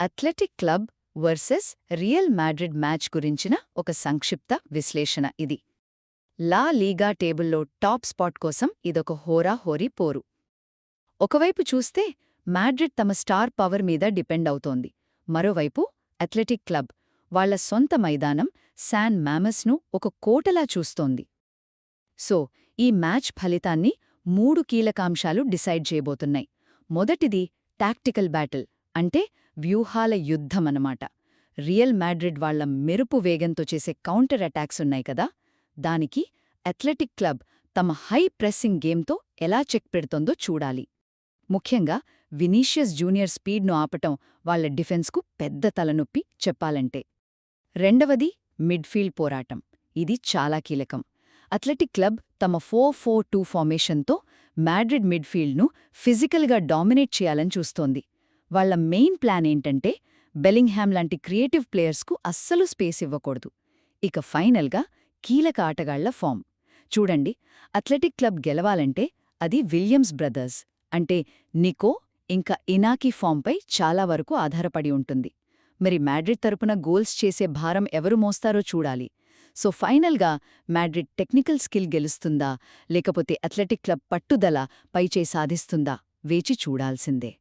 Athletic Club versus Real Madrid match గురించిన ఒక సంక్షిప్త విశ్లేషణ ఇది. లా లీగా టేబుల్లో టాప్ స్పాట్ కోసం ఇదొక హోరాహోరీ పోరు. ఒకవైపు చూస్తే మాడ్రిడ్ తమ స్టార్ పవర్ మీద డిపెండ్ అవుతోంది. మరోవైపు అథ్లెటిక్ క్లబ్ వాళ్ళ సొంత మైదానం శాన్ మ్యామస్ను ఒక కోటలా చూస్తోంది. సో ఈ మ్యాచ్ ఫలితాన్ని మూడు కీలకాంశాలు డిసైడ్ చేయబోతున్నాయి. మొదటిది టాక్టికల్ బ్యాటిల్ అంటే వ్యూహాల యుద్ధమన్నమాట రియల్ మాడ్రిడ్ వాళ్ళ మెరుపు వేగంతో చేసే కౌంటర్ అటాక్స్ ఉన్నాయి కదా? దానికి అథ్లెటిక్ క్లబ్ తమ హై ప్రెస్సింగ్ గేమ్తో ఎలా చెక్ పెడుతోందో చూడాలి. ముఖ్యంగా వినీషియస్ జూనియర్ స్పీడ్ను ఆపటం వాళ్ళ డిఫెన్స్కు పెద్ద తలనొప్పి చెప్పాలంటే. రెండవది మిడ్ఫీల్డ్ పోరాటం. ఇది చాలా కీలకం. అథ్లెటిక్ క్లబ్ తమ ఫోర్ ఫోర్ టూ ఫార్మేషన్తో మాడ్రిడ్ మిడ్ఫీల్డ్ను ఫిజికల్గా డామినేట్ చేయాలని చూస్తోంది. వాళ్ళ మెయిన్ ప్లాన్ ఏంటంటే బెలింగ్హామ్ లాంటి క్రియేటివ్ ప్లేయర్స్కు అస్సలు స్పేస్ ఇవ్వకూడదు. ఇక ఫైనల్గా కీలక ఆటగాళ్ళ ఫామ్. చూడండి అథ్లెటిక్ క్లబ్ గెలవాలంటే అది విలియమ్స్ బ్రదర్స్. అంటే నికో ఇంకా ఇనాకీ ఫామ్పై చాలా వరకు ఆధారపడి ఉంటుంది. మరి మ్యాడ్రిడ్ తరపున గోల్స్ చేసే భారం ఎవరు మోస్తారో చూడాలి. సో ఫైనల్గా మ్యాడ్రిడ్ టెక్నికల్ స్కిల్ గెలుస్తుందా లేకపోతే అథ్లెటిక్ క్లబ్ పట్టుదల పైచే సాధిస్తుందా వేచి చూడాల్సిందే.